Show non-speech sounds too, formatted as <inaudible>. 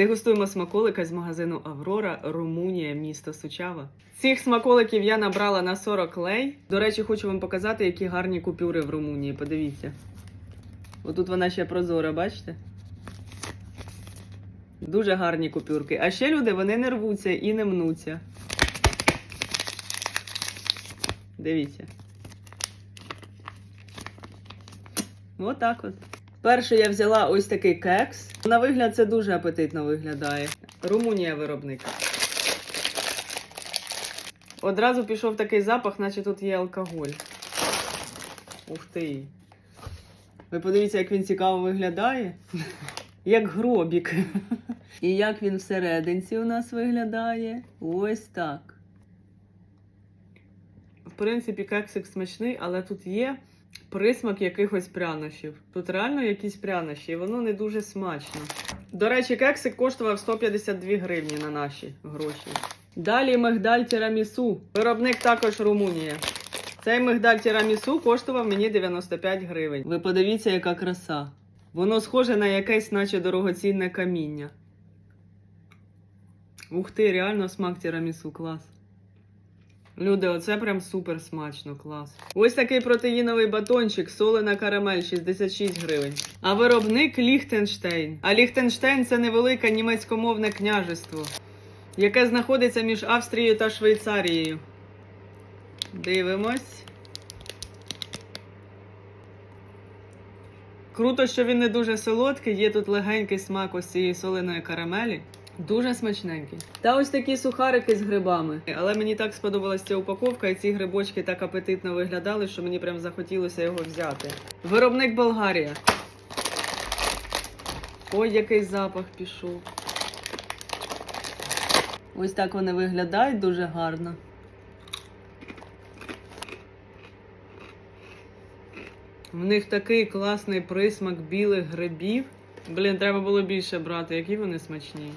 Дегустуємо смаколика з магазину Аврора, Румунія, місто Сучава. Цих смаколиків я набрала на 40 лей. До речі, хочу вам показати, які гарні купюри в Румунії. Подивіться. Отут вона ще прозора, бачите? Дуже гарні купюрки. А ще люди вони не рвуться і не мнуться. Дивіться. Отак от. Перше я взяла ось такий кекс. На вигляд це дуже апетитно виглядає. Румунія виробник. Одразу пішов такий запах, наче тут є алкоголь. Ух ти. Ви подивіться, як він цікаво виглядає. <laughs> Як гробік. <laughs> І як він всерединці у нас виглядає. Ось так. В принципі, кексик смачний, але тут є присмак якихось прянощів. Тут реально якісь прянощі, і воно не дуже смачно. До речі, кексик коштував 152 гривні на наші гроші. Далі мигдаль тірамісу. Виробник також Румунія. Цей мигдаль тірамісу коштував мені 95 гривень. Ви подивіться, яка краса. Воно схоже на якесь, наче дорогоцінне каміння. Ух ти, реально смак тірамісу, клас. Люди, оце прям супер смачно, клас. Ось такий протеїновий батончик, солена карамель, 66 гривень. А виробник Ліхтенштейн. А Ліхтенштейн це невелике німецькомовне княжество, яке знаходиться між Австрією та Швейцарією. Дивимось. Круто, що він не дуже солодкий, є тут легенький смак ось цієї соленої карамелі. Дуже смачненький. Та ось такі сухарики з грибами. Але мені так сподобалася ця упаковка, і ці грибочки так апетитно виглядали, що мені прям захотілося його взяти. Виробник Болгарія. Ой, який запах пішов. Ось так вони виглядають дуже гарно. В них такий класний присмак білих грибів. Блін, треба було більше брати, які вони смачні.